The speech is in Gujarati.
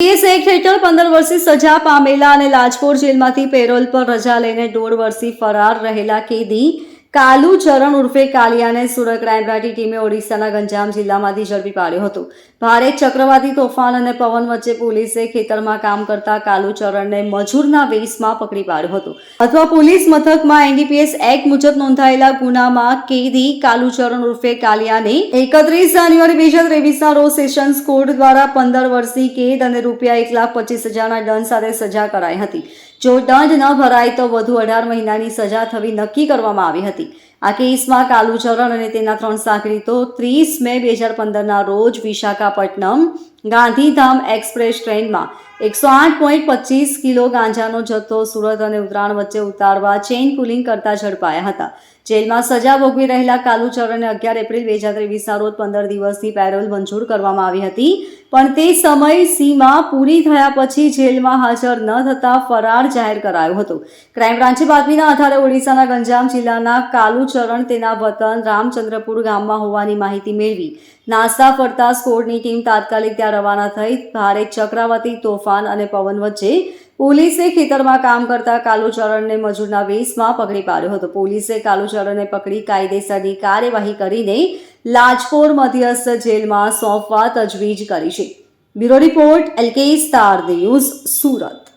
કેસ એક હેઠળ પંદર વર્ષથી સજા પામેલા અને લાજપોર જેલમાંથી પેરોલ પર રજા લઈને દોઢ વર્ષથી ફરાર રહેલા કેદી કાલુ ચરણ ઉર્ફે કાલિયાને સુરત ક્રાઇમ ટીમે ઓડિશાના ગંજામ જિલ્લામાંથી ઝડપી પાડ્યો હતો. ભારે ચક્રવાતી તોફાન અને પવન વચ્ચે પોલીસે ખેતરમાં કામ કરતા કાલુ ચરણને મજૂરના વેશમાં પકડી પાડ્યો હતો. અથવા પોલીસ મથકમાં એનડીપીએસ એક્ટ મુજબ નોંધાયેલા ગુનામાં કેદી કાલુ ચરણ ઉર્ફે કાલિયાને એકત્રીસ જાન્યુઆરી બે હજાર ત્રેવીસના રોજ સેશન્સ કોર્ટ દ્વારા પંદર વર્ષની કેદ અને રૂપિયા એક લાખ પચીસ હજારના દંડ સાથે સજા કરાઈ હતી. જો દંડ ન ભરાય તો વધુ અઢાર મહિનાની સજા થવી નક્કી કરવામાં આવી હતી. આ કેસમાં કાલુચરણ અને તેના ત્રણ સાંકળીતો ત્રીસ મે બે હજાર પંદરના રોજ વિશાખાપટ્ટનમ ગાંધીધામ એક્સપ્રેસ ટ્રેનમાં એકસો આઠ પોઈન્ટ પચીસ કિલો ગાંજાનો જથ્થો સુરત અને ઉત્તરાયણ વચ્ચે ઉતારવા ચેઇન પુલિંગ કરતા ઝડપાયા હતા. જેલમાં સજા ભોગવી રહેલા કાલુચરણને અગિયાર એપ્રિલ બે હજાર ત્રેવીસના રોજ પંદર દિવસની પેરોલ મંજૂર કરવામાં આવી હતી. પણ તે સમય સીમા પૂરી થયા પછી જેલમાં હાજર ન થતા ફરાર જાહેર કરાયો હતો. ક્રાઇમ બ્રાન્ચે બાતમીના આધારે ઓડિશાના ગંજામ જિલ્લાના કાલુચરણ તેના વતન રામચંદ્રપુર ગામમાં હોવાની માહિતી મેળવી. નાસ્તા ફરતા સ્કોડની ટીમ તાત્કાલિક ત્યાં રવાના થઈ ભારે ચક્રાવતી તોફાન અને પવન વચ્ચે પોલીસે ખેતરમાં કામ કરતા કાલુચરણને મજૂરના વેશમાં પકડી પાડ્યો હતો. પોલીસે કાલુચરણને પકડી કાયદેસરની કાર્યવાહી કરીને લાજપોર મધ્યસ્થ જેલમાં સોંપવા તજવીજ કરી છે. Bureau report, LK star news, Surat.